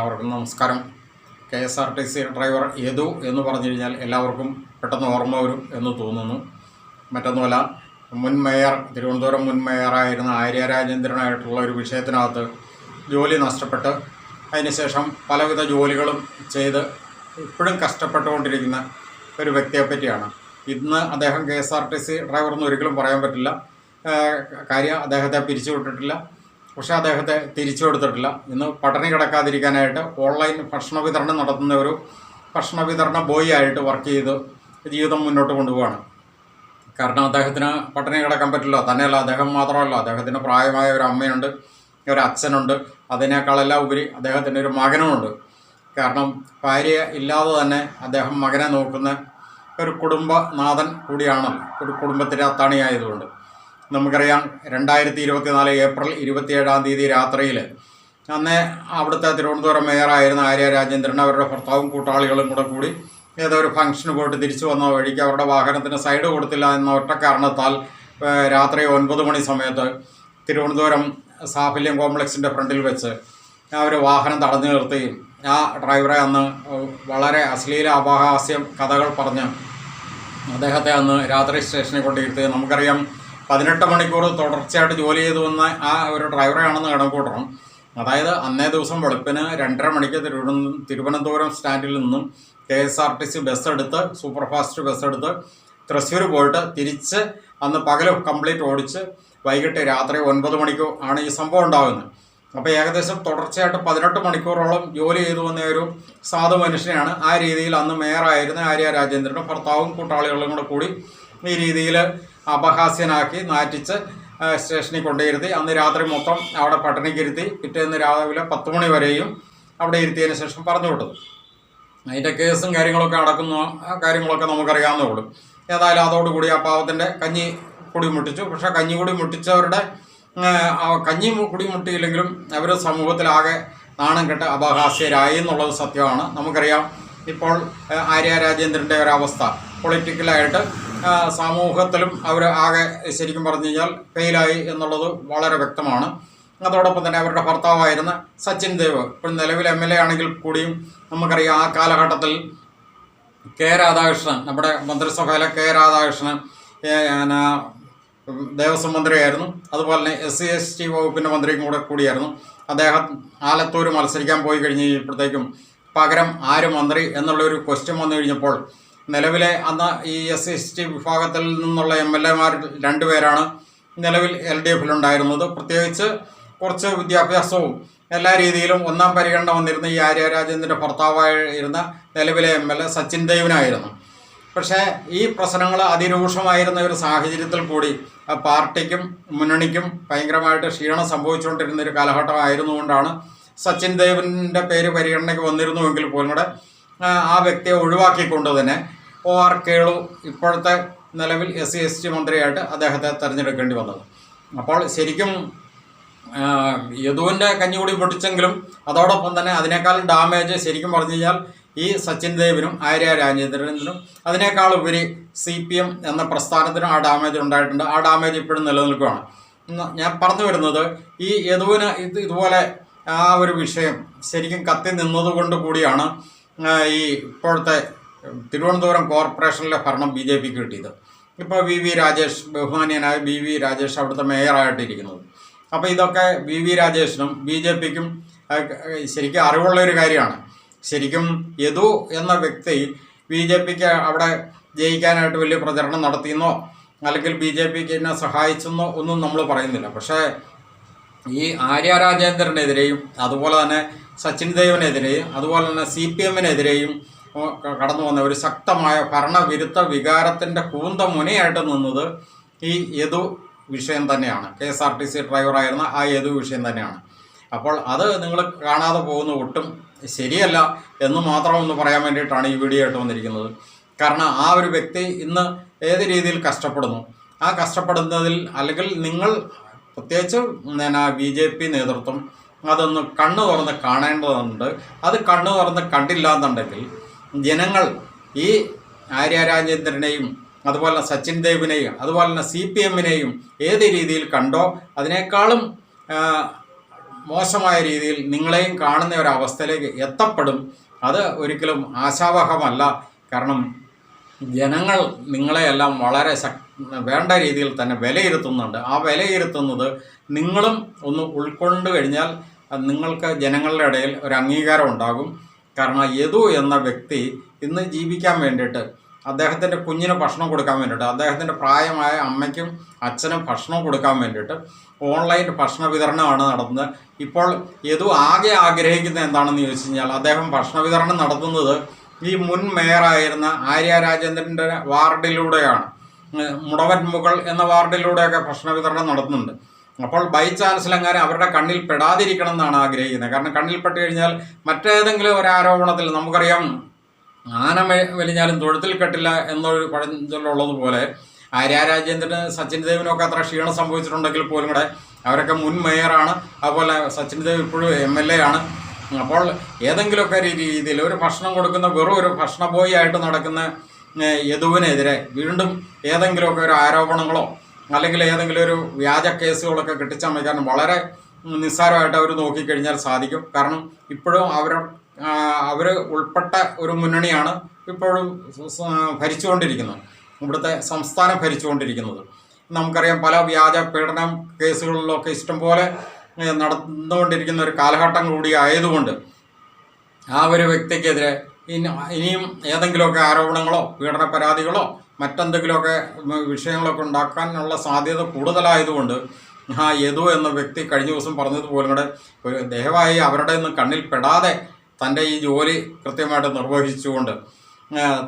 എല്ലാവർക്കും നമസ്കാരം. K S R T C driver Yadu എന്ന് പറഞ്ഞു കഴിഞ്ഞാൽ എല്ലാവർക്കും പെട്ടെന്ന് ഓർമ്മ വരും എന്ന് തോന്നുന്നു. മറ്റൊന്നുമല്ല മുൻ മേയർ തിരുവനന്തപുരം മുൻ മേയറായിരുന്ന ആര്യ രാജേന്ദ്രനായിട്ടുള്ള ഒരു വിഷയത്തിനകത്ത് ജോലി നഷ്ടപ്പെട്ട് അതിനുശേഷം പലവിധ ജോലികളും ചെയ്ത് ഇപ്പോഴും കഷ്ടപ്പെട്ടുകൊണ്ടിരിക്കുന്ന ഒരു വ്യക്തിയെ പറ്റിയാണ്. ഇന്ന് അദ്ദേഹം K S R T C driver എന്ന് ഒരിക്കലും പറയാൻ പറ്റില്ല. കാര്യം അദ്ദേഹത്തെ പിരിച്ചുവിട്ടിട്ടില്ല. പക്ഷേ അദ്ദേഹത്തെ തിരിച്ചു കൊടുത്തിട്ടില്ല. ഇന്ന് പട്ടിണി കിടക്കാതിരിക്കാനായിട്ട് ഓൺലൈൻ ഭക്ഷണ വിതരണം നടത്തുന്ന ഒരു ഭക്ഷണ വിതരണ ബോയ് ആയിട്ട് വർക്ക് ചെയ്ത് ജീവിതം മുന്നോട്ട് കൊണ്ടുപോവാണ്. കാരണം അദ്ദേഹത്തിന് പട്ടിണി കിടക്കാൻ പറ്റില്ല. തന്നെയല്ല അദ്ദേഹം മാത്രമല്ല. അദ്ദേഹത്തിന് പ്രായമായ ഒരു അമ്മയുണ്ട് ഒരു അച്ഛനുണ്ട്. അതിനേക്കാളെല്ലാം ഉപരി അദ്ദേഹത്തിന് ഒരു മകനുമുണ്ട്. കാരണം ഭാര്യ ഇല്ലാതെ തന്നെ അദ്ദേഹം മകനെ നോക്കുന്ന ഒരു കുടുംബനാഥൻ കൂടിയാണ് ഒരു കുടുംബത്തിന്റെ അത്താണിയായതുകൊണ്ട്. നമുക്കറിയാം രണ്ടായിരത്തി ഇരുപത്തിനാല് ഏപ്രിൽ ഇരുപത്തിയേഴാം തീയതി രാത്രിയിൽ അന്ന് അവിടുത്തെ തിരുവനന്തപുരം മേയറായിരുന്ന ആര്യ രാജേന്ദ്രൻ അവരുടെ ഭർത്താവും കൂട്ടാളികളും കൂടെ കൂടി ഏതോ ഒരു ഫംഗ്ഷന് പോയിട്ട് തിരിച്ചു വന്ന വഴിക്ക് അവരുടെ വാഹനത്തിന് സൈഡ് കൊടുത്തില്ല എന്ന ഒറ്റ കാരണത്താൽ രാത്രി ഒൻപത് മണി സമയത്ത് തിരുവനന്തപുരം സാഫല്യം കോംപ്ലക്സിന്റെ ഫ്രണ്ടിൽ വെച്ച് അവർ വാഹനം തടഞ്ഞു നിർത്തുകയും ആ ഡ്രൈവറെ അന്ന് വളരെ അശ്ലീല അപഹാസ്യം കഥകൾ പറഞ്ഞ് അദ്ദേഹത്തെ അന്ന് രാത്രി സ്റ്റേഷനിൽ കൊണ്ടിരുത്തുകയും നമുക്കറിയാം പതിനെട്ട് മണിക്കൂർ തുടർച്ചയായിട്ട് ജോലി ചെയ്തു വന്ന ആ ഒരു ഡ്രൈവറെയാണെന്ന് കണക്കൂട്ടണം. അതായത് അന്നേ ദിവസം വെളുപ്പിന് രണ്ടര മണിക്ക് തിരുവനന്തപുരം സ്റ്റാൻഡിൽ നിന്നും K S R T C bus എടുത്ത് സൂപ്പർ ഫാസ്റ്റ് ബസ് എടുത്ത് തൃശ്ശൂർ പോയിട്ട് തിരിച്ച് അന്ന് പകൽ കംപ്ലീറ്റ് ഓടിച്ച് വൈകിട്ട് രാത്രി ഒൻപത് മണിക്കോ ആണ് ഈ സംഭവം ഉണ്ടാകുന്നത് അപ്പോൾ ഏകദേശം തുടർച്ചയായിട്ട് പതിനെട്ട് മണിക്കൂറോളം ജോലി ചെയ്തു വന്ന ഒരു സാധു മനുഷ്യനെയാണ് ആ രീതിയിൽ അന്ന് മേയറായിരുന്ന ആര്യ രാജേന്ദ്രനും ഭർത്താവും കൂട്ടാളികളും കൂടെ കൂടി ഈ രീതിയിൽ അപഹാസ്യനാക്കി നാറ്റിച്ച് സ്റ്റേഷനിൽ കൊണ്ടുവരുത്തി. അന്ന് രാത്രി മൊത്തം അവിടെ പട്ടണിക്കിരുത്തി പിറ്റേന്ന് രാവിലെ പത്ത് മണി വരെയും അവിടെ ഇരുത്തിയതിന് ശേഷം പറഞ്ഞു വിട്ടത് അതിന്റെ കേസും കാര്യങ്ങളൊക്കെ അടക്കുന്ന കാര്യങ്ങളൊക്കെ നമുക്കറിയാവുന്നേ ഉള്ളൂ. ഏതായാലും അതോടുകൂടി ആ പാവത്തിന്റെ കഞ്ഞി കുടി മുട്ടിച്ചു. പക്ഷേ കഞ്ഞി കുടി മുട്ടിച്ചവരുടെ കഞ്ഞി കുടി മുട്ടിയില്ലെങ്കിലും അവർ സമൂഹത്തിലാകെ നാണം കെട്ട് അപഹാസ്യരായി എന്നുള്ളത് സത്യമാണ്. നമുക്കറിയാം ഇപ്പോൾ ആര്യ രാജേന്ദ്രന്റെ ഒരവസ്ഥ. പൊളിറ്റിക്കലായിട്ട് സമൂഹത്തിലും അവർ ആകെ ശരിക്കും പറഞ്ഞു കഴിഞ്ഞാൽ ഫെയിലായി എന്നുള്ളത് വളരെ വ്യക്തമാണ്. അതോടൊപ്പം തന്നെ അവരുടെ ഭർത്താവായിരുന്ന സച്ചിൻ ദേവ് ഇപ്പോൾ നിലവിൽ എം എൽ എ ആണെങ്കിൽ കൂടിയും നമുക്കറിയാം ആ കാലഘട്ടത്തിൽ കെ രാധാകൃഷ്ണൻ നമ്മുടെ മന്ത്രിസഭയിലെ കെ രാധാകൃഷ്ണൻ ദേവസ്വം മന്ത്രിയായിരുന്നു. അതുപോലെ തന്നെ എസ് സി എസ് ടി വകുപ്പിന്റെ മന്ത്രിയും കൂടെ കൂടിയായിരുന്നു. അദ്ദേഹം ആലത്തൂർ മത്സരിക്കാൻ പോയി കഴിഞ്ഞ് കഴിഞ്ഞപ്പോഴത്തേക്കും പകരം ആര് മന്ത്രി എന്നുള്ളൊരു ക്വസ്റ്റ്യൻ വന്നു കഴിഞ്ഞപ്പോൾ നിലവിലെ അന്ന് ഈ എസ് എസ് വിഭാഗത്തിൽ നിന്നുള്ള എം എൽ എമാർ രണ്ടുപേരാണ് നിലവിൽ എൽ ഡി എഫിലുണ്ടായിരുന്നത്. പ്രത്യേകിച്ച് കുറച്ച് വിദ്യാഭ്യാസവും എല്ലാ രീതിയിലും ഒന്നാം പരിഗണന വന്നിരുന്ന ഈ ആര്യ രാജേന്ദ്രന്റെ ഭർത്താവായിരുന്ന നിലവിലെ എം എൽ എ സച്ചിൻ ദേവിനായിരുന്നു. പക്ഷേ ഈ പ്രശ്നങ്ങൾ അതിരൂക്ഷമായിരുന്ന ഒരു സാഹചര്യത്തിൽ കൂടി പാർട്ടിക്കും മുന്നണിക്കും ഭയങ്കരമായിട്ട് ക്ഷീണം സംഭവിച്ചുകൊണ്ടിരുന്ന ഒരു കാലഘട്ടമായിരുന്നുകൊണ്ടാണ് സച്ചിൻ ദേവിന്റെ പേര് പരിഗണനയ്ക്ക് വന്നിരുന്നുവെങ്കിൽ പോലും കൂടെ ആ വ്യക്തിയെ ഒഴിവാക്കിക്കൊണ്ട് തന്നെ ഒ ആർ കേളു ഇപ്പോഴത്തെ നിലവിൽ എസ് സി എസ് ടി മന്ത്രിയായിട്ട് അദ്ദേഹത്തെ തിരഞ്ഞെടുക്കേണ്ടി വന്നത്. അപ്പോൾ ശരിക്കും യദുവിന്റെ കഞ്ഞികൂടി പൊട്ടിച്ചെങ്കിലും അതോടൊപ്പം തന്നെ അതിനേക്കാൾ ഡാമേജ് ശരിക്കും പറഞ്ഞു കഴിഞ്ഞാൽ ഈ സച്ചിൻ ദേവിനും ആര്യ രാജേന്ദ്രനും അതിനേക്കാൾ ഉപരി സി പി എം എന്ന പ്രസ്ഥാനത്തിനും ആ ഡാമേജ് ഉണ്ടായിട്ടുണ്ട്. ആ ഡാമേജ് ഇപ്പോഴും നിലനിൽക്കുകയാണ്. ഞാൻ പറഞ്ഞു വരുന്നത് ഈ യദുവിന് ഇത് ഇതുപോലെ ആ ഒരു വിഷയം ശരിക്കും കത്തി നിന്നതുകൊണ്ട് കൂടിയാണ് ഈ ഇപ്പോഴത്തെ തിരുവനന്തപുരം കോർപ്പറേഷനിലെ ഭരണം ബി ജെ പിക്ക് കിട്ടിയത്. ഇപ്പോൾ വി വി രാജേഷ് ബഹുമാനീയനായ ബി വി രാജേഷ് അവിടുത്തെ മേയറായിട്ടിരിക്കുന്നത് അപ്പോൾ ഇതൊക്കെ വി വി രാജേഷിനും ബി ജെ പിക്കും ശരിക്കും അറിവുള്ള ഒരു കാര്യമാണ്. ശരിക്കും യദു എന്ന വ്യക്തി ബി ജെ പിക്ക് അവിടെ ജയിക്കാനായിട്ട് വലിയ പ്രചരണം നടത്തിയെന്നോ അല്ലെങ്കിൽ ബി ജെ പിക്ക് എന്നെ സഹായിച്ചെന്നോ ഒന്നും നമ്മൾ പറയുന്നില്ല. പക്ഷേ ഈ ആര്യ രാജേന്ദ്രനെതിരെയും അതുപോലെ തന്നെ സച്ചിൻ ദേവിനെതിരെയും അതുപോലെ തന്നെ സി പി എമ്മിനെതിരെയും കടന്നു വന്ന ഒരു ശക്തമായ ഭരണവിരുദ്ധ വികാരത്തിന്റെ കൂന്ത മുനയായിട്ട് നിന്നത് ഈ യദു വിഷയം തന്നെയാണ്. K S R T C ഡ്രൈവറായിരുന്ന ആ യദു വിഷയം തന്നെയാണ്. അപ്പോൾ അത് നിങ്ങൾ കാണാതെ പോകുന്ന ഒട്ടും ശരിയല്ല എന്ന് മാത്രം ഒന്ന് പറയാൻ വേണ്ടിയിട്ടാണ് ഈ വീഡിയോ ആയിട്ട് വന്നിരിക്കുന്നത്. കാരണം ആ ഒരു വ്യക്തി ഇന്ന് ഏത് രീതിയിൽ കഷ്ടപ്പെടുന്നു? ആ കഷ്ടപ്പെടുന്നതിൽ അല്ലെങ്കിൽ നിങ്ങൾ പ്രത്യേകിച്ച് പിന്നെ ബി ജെ പി നേതൃത്വം അതൊന്ന് കണ്ണു തുറന്ന് കാണേണ്ടതുണ്ട്. അത് കണ്ണു തുറന്ന് കണ്ടില്ല എന്നുണ്ടെങ്കിൽ ജനങ്ങൾ ഈ ആര്യ രാജേന്ദ്രനെയും അതുപോലെ തന്നെ സച്ചിൻ ദേവിനെയും അതുപോലെ തന്നെ സി പി എമ്മിനെയും ഏത് രീതിയിൽ കണ്ടോ അതിനേക്കാളും മോശമായ രീതിയിൽ നിങ്ങളെയും കാണുന്ന ഒരു അവസ്ഥയിലേക്ക് എത്തപ്പെടും. അത് ഒരിക്കലും ആശാവഹമല്ല. കാരണം ജനങ്ങൾ നിങ്ങളെയെല്ലാം വളരെ ശക് വേണ്ട രീതിയിൽ തന്നെ വിലയിരുത്തുന്നുണ്ട്. ആ വിലയിരുത്തുന്നത് നിങ്ങളും ഒന്ന് ഉൾക്കൊണ്ട് കഴിഞ്ഞാൽ നിങ്ങൾക്ക് ജനങ്ങളുടെ ഇടയിൽ ഒരു അംഗീകാരം ഉണ്ടാകും. കാരണം യദു എന്ന വ്യക്തി ഇന്ന് ജീവിക്കാൻ വേണ്ടിയിട്ട് അദ്ദേഹത്തിന്റെ കുഞ്ഞിന് ഭക്ഷണം കൊടുക്കാൻ വേണ്ടിയിട്ട് അദ്ദേഹത്തിന്റെ പ്രായമായ അമ്മയ്ക്കും അച്ഛനും ഭക്ഷണം കൊടുക്കാൻ വേണ്ടിയിട്ട് ഓൺലൈൻ ഭക്ഷണ വിതരണമാണ് നടത്തുന്നത് ഇപ്പോൾ യദു ആകെ ആഗ്രഹിക്കുന്നത് എന്താണെന്ന് ചോദിച്ചു കഴിഞ്ഞാൽ അദ്ദേഹം ഭക്ഷണ വിതരണം നടത്തുന്നത് ഈ മുൻ മേയറായിരുന്ന ആര്യ രാജേന്ദ്രന്റെ വാർഡിലൂടെയാണ്. മുടവൻ മുകൾ എന്ന വാർഡിലൂടെയൊക്കെ ഭക്ഷണ വിതരണം നടത്തുന്നുണ്ട്. അപ്പോൾ ബൈ ചാൻസ് അവരുടെ കണ്ണിൽ പെടാതിരിക്കണം എന്നാണ് ആഗ്രഹിക്കുന്നത്. കാരണം കണ്ണിൽ പെട്ട് കഴിഞ്ഞാൽ മറ്റേതെങ്കിലും ഒരു ആരോപണത്തിൽ നമുക്കറിയാം ആന വലിഞ്ഞാലും തൊഴുത്തിൽ കെട്ടില്ല എന്നൊരു പഴഞ്ചൊല്ലുള്ളതുപോലെ ആര്യ രാജേന്ദ്രന് സച്ചിൻ ദേവിനും ഒക്കെ അത്ര ക്ഷീണം സംഭവിച്ചിട്ടുണ്ടെങ്കിൽ പോലും കൂടെ അവരൊക്കെ മുൻ മേയറാണ് അതുപോലെ സച്ചിൻ ദേവ് ഇപ്പോഴും എം എൽ എ ആണ്. അപ്പോൾ ഏതെങ്കിലുമൊക്കെ രീതിയിൽ ഒരു ഭക്ഷണം കൊടുക്കുന്ന വെറും ഒരു ഭക്ഷണ ബോയി ആയിട്ട് നടക്കുന്ന യദുവിനെതിരെ വീണ്ടും ഏതെങ്കിലുമൊക്കെ ഒരു ആരോപണങ്ങളോ അല്ലെങ്കിൽ ഏതെങ്കിലും ഒരു വ്യാജ കേസുകളൊക്കെ കെട്ടിച്ചമയ്ക്കാൻ വളരെ നിസ്സാരമായിട്ട് അവർ നോക്കിക്കഴിഞ്ഞാൽ സാധിക്കും. കാരണം ഇപ്പോഴും അവർ അവർ ഉൾപ്പെട്ട ഒരു മുന്നണിയാണ് ഇപ്പോഴും ഭരിച്ചുകൊണ്ടിരിക്കുന്നത്. ഇവിടുത്തെ സംസ്ഥാനം ഭരിച്ചുകൊണ്ടിരിക്കുന്നത്. നമുക്കറിയാം പല വ്യാജ പീഡനം കേസുകളിലൊക്കെ ഇഷ്ടംപോലെ നടന്നുകൊണ്ടിരിക്കുന്ന ഒരു കാലഘട്ടം കൂടി ആയതുകൊണ്ട് ആ ഒരു വ്യക്തിക്കെതിരെ ഇനിയും ഏതെങ്കിലുമൊക്കെ ആരോപണങ്ങളോ പീഡന പരാതികളോ മറ്റെന്തെങ്കിലുമൊക്കെ വിഷയങ്ങളൊക്കെ ഉണ്ടാക്കാനുള്ള സാധ്യത കൂടുതലായതുകൊണ്ട് ആ യദു എന്ന വ്യക്തി കഴിഞ്ഞ ദിവസം പറഞ്ഞതുപോലെ കൂടെ ദയവായി അവരുടെ ഒന്നും കണ്ണിൽ പെടാതെ തന്റെ ഈ ജോലി കൃത്യമായിട്ട് നിർവഹിച്ചുകൊണ്ട്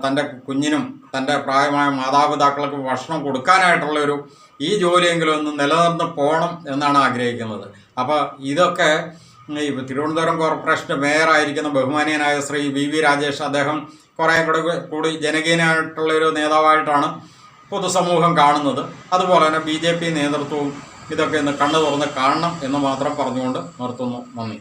തന്റെ കുഞ്ഞിനും തന്റെ പ്രായമായ മാതാപിതാക്കൾക്ക് ഭക്ഷണം കൊടുക്കാനായിട്ടുള്ള ഒരു ഈ ജോലിയെങ്കിലും ഒന്ന് നിലനിർന്ന് പോകണം എന്നാണ് ആഗ്രഹിക്കുന്നത്. അപ്പോൾ ഇതൊക്കെ ഈ തിരുവനന്തപുരം കോർപ്പറേഷന്റെ മേയറായിരിക്കുന്ന ബഹുമാനീയനായ ശ്രീ വി വി രാജേഷ് അദ്ദേഹം കുറേ കൂടെ കൂടി ജനകീയനായിട്ടുള്ളൊരു നേതാവായിട്ടാണ് പൊതുസമൂഹം കാണുന്നത്. അതുപോലെ തന്നെ ബി നേതൃത്വവും ഇതൊക്കെ ഇന്ന് കണ്ണു തുറന്ന് കാണണം എന്ന് മാത്രം പറഞ്ഞുകൊണ്ട് നിർത്തുന്നു. നന്ദി.